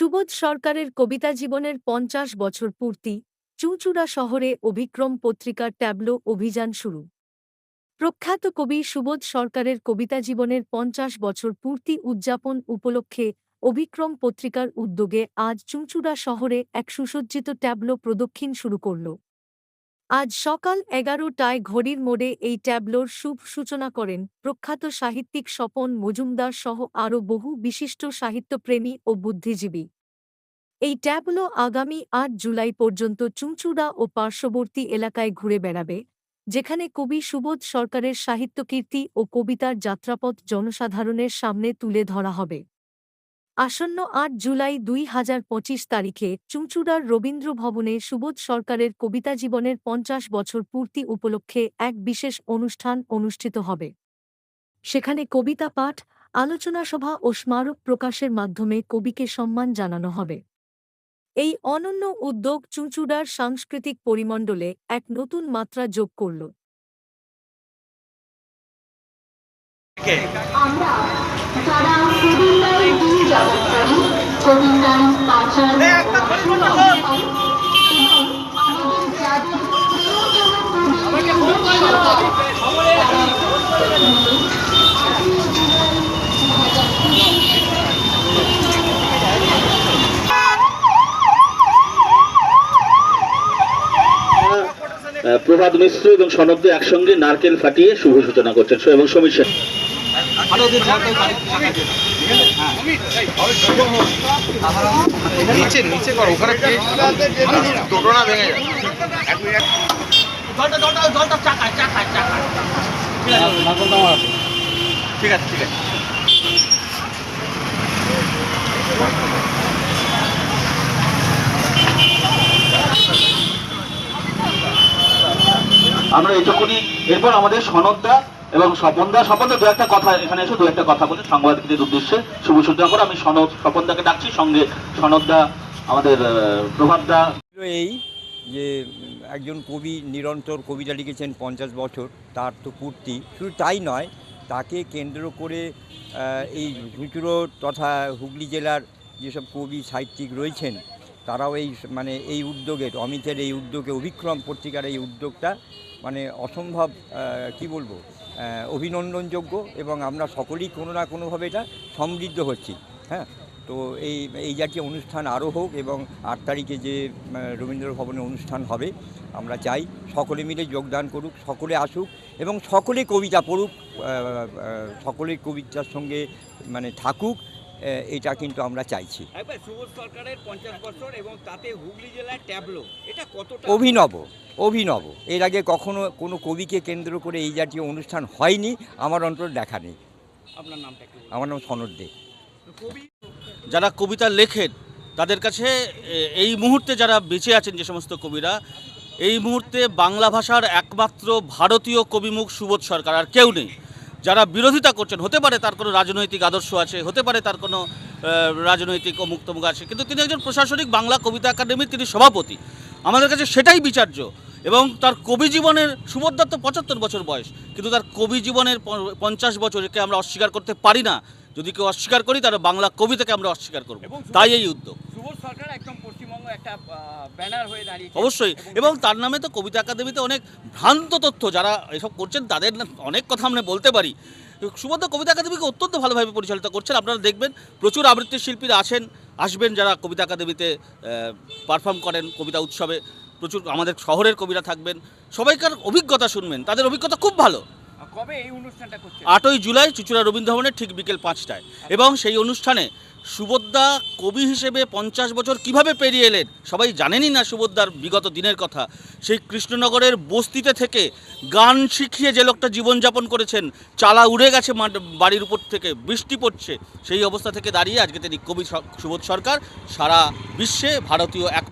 সুবোধ সরকারের কবিতা জীবনের পঞ্চাশ বছর পূর্তি, চুঁচুড়া শহরে অভিক্রম পত্রিকার ট্যাবলো অভিযান শুরু। প্রখ্যাত কবি সুবোধ সরকারের কবিতা জীবনের পঞ্চাশ বছর পূর্তি উদযাপন উপলক্ষে অভিক্রম পত্রিকার উদ্যোগে আজ চুঁচুড়া শহরে এক সুসজ্জিত ট্যাবলো প্রদক্ষিণ শুরু করল। আজ সকাল এগারোটায় ঘড়ির মোড়ে এই ট্যাবলোর শুভ সূচনা করেন প্রখ্যাত সাহিত্যিক স্বপন মজুমদার সহ আরও বহু বিশিষ্ট সাহিত্যপ্রেমী ও বুদ্ধিজীবী। এই ট্যাবলো আগামী আট জুলাই পর্যন্ত চুঁচুড়া ও পার্শ্ববর্তী এলাকায় ঘুরে বেড়াবে, যেখানে কবি সুবোধ সরকারের সাহিত্যকীর্তি ও কবিতার যাত্রাপথ জনসাধারণের সামনে তুলে ধরা হবে। আসন্ন আট জুলাই দুই হাজার পঁচিশ তারিখে চুঁচুড়ার রবীন্দ্র ভবনে সুবোধ সরকারের কবিতা জীবনের পঞ্চাশ বছর পূর্তি উপলক্ষে এক বিশেষ অনুষ্ঠান অনুষ্ঠিত হবে। সেখানে কবিতা পাঠ, আলোচনা সভা ও স্মারক প্রকাশের মাধ্যমে কবিকে সম্মান জানানো হবে। এই অনন্য উদ্যোগ চুঁচুড়ার সাংস্কৃতিক পরিমণ্ডলে এক নতুন মাত্রা যোগ করল? আমরা যারা কুমিল্লায় দিন যাপন করি কুমিল্লার পাচার এবং আমাদের যাদের প্রিয়তম কবি সুবোধ সরকার, আহ, প্রভাত মিশ্র এবং সনব্দ একসঙ্গে নারকেল ফাটিয়ে শুভ সূচনা করছেন এবং সমীর সেন। হ্যাঁ। নিচে নিচে করো ওখানে ভেঙে ঠিক আছে ঠিক আছে আমরা এইটুকুনি এরপর আমাদের সনদদা এবং স্বপনদা স্বপনদা দু একটা কথা এখানে এসে দু একটা কথা বলে সাংবাদিকদের উদ্দেশ্যে। শুভ সূচনা করে আমি সনদ স্বপনদাকে ডাকছি সঙ্গে সনদদা আমাদের আহ, প্রভাতদা। এই যে একজন কবি নিরন্তর কবিতা লিখেছেন পঞ্চাশ বছর তার তো পূর্তি। শুধু তাই নয় তাকে কেন্দ্র করে এই চুঁচুড়ো তথা হুগলি জেলার যেসব কবি সাহিত্যিক রয়েছেন তারাও এই মানে এই উদ্যোগের অমিতের এই উদ্যোগে, অভিক্রম পত্রিকার এই উদ্যোগটা মানে অসম্ভব কি বলব অভিনন্দনযোগ্য এবং আমরা সকলেই কোনো না কোনোভাবে এটা সমৃদ্ধ হচ্ছি হ্যাঁ? তো এই এই জাতীয় অনুষ্ঠান আরও হোক এবং আট তারিখে যে রবীন্দ্র ভবনে অনুষ্ঠান হবে, আমরা চাই সকলে মিলে যোগদান করুক, সকলে আসুক এবং সকলে কবিতা পড়ুক সকলে কবিতার সঙ্গে মানে থাকুক। এটা কিন্তু আমরা চাইছি। সরকারের বছর এবং তাতে হুগলি জেলায় ট্যাবলো এটা কতটা অভিনব অভিনব। এর আগে কখনো কোনো কবিকে কেন্দ্র করে এই জাতীয় অনুষ্ঠান হয়নি আমার অন্তর দেখা নেই। আপনার নামটা আমার নাম সনদ দে। কবি যারা কবিতা লেখেন তাদের কাছে এই মুহূর্তে যারা বেঁচে আছেন যে সমস্ত কবিরা এই মুহূর্তে বাংলা ভাষার একমাত্র ভারতীয় কবিমুখ সুবোধ সরকার আর কেউ নেই। যারা বিরোধিতা করছেন হতে পারে তার কোনো রাজনৈতিক আদর্শ আছে হতে পারে তার কোনো রাজনৈতিক অমুক তমুক আছে কিন্তু তিনি একজন প্রশাসনিক বাংলা কবিতা একাডেমির তিনি সভাপতি। আমাদের কাছে সেটাই বিচার্য। এবং তার কবি জীবনের দত্ত পঁচাত্তর বছর বয়স কিন্তু তার কবি জীবনের পঞ্চাশ বছরকে আমরা অস্বীকার করতে পারি না। যদি কেউ অস্বীকার করি তাহলে বাংলা কবিতাকে আমরা অস্বীকার করব। তাই এই উদ্যোগ। সরকার একটা ব্যানার হয়ে অবশ্যই। এবং তার নামে তো কবিতা একাডেমিতে অনেক ভ্রান্ত তথ্য যারা এসব করছেন তাদের অনেক কথা আমরা বলতে পারি। সুবদ্ধ কবিতা একাডেমিকে অত্যন্ত ভালোভাবে পরিচালিত করছেন। আপনারা দেখবেন প্রচুর আবৃত্তি শিল্পীরা আসেন আসবেন যারা কবিতা একাডেমিতে পারফর্ম করেন কবিতা উৎসবে। প্রচুর আমাদের শহরের কবিরা থাকবেন। সবাইকার অভিজ্ঞতা শুনবেন। তাদের অভিজ্ঞতা খুব ভালো। কবে এই অনুষ্ঠানটা আটই জুলাই চুচুড়া রবীন্দ্র ভবনে ঠিক বিকেল পাঁচটায়। এবং সেই অনুষ্ঠানে সুবোদ্দা কবি হিসেবে পঞ্চাশ বছর কীভাবে পেরিয়ে এলেন? সবাই জানেনই না সুবোদ্দার বিগত দিনের কথা। সেই কৃষ্ণনগরের বস্তিতে থেকে গান শিখিয়ে যে লোকটা জীবনযাপন করেছেন, চালা উড়ে গেছে বাড়ির উপর থেকে, বৃষ্টি পড়ছে। সেই অবস্থা থেকে দাঁড়িয়ে আজকে তিনি কবি সুবোধ সরকার সারা বিশ্বে ভারতীয় এক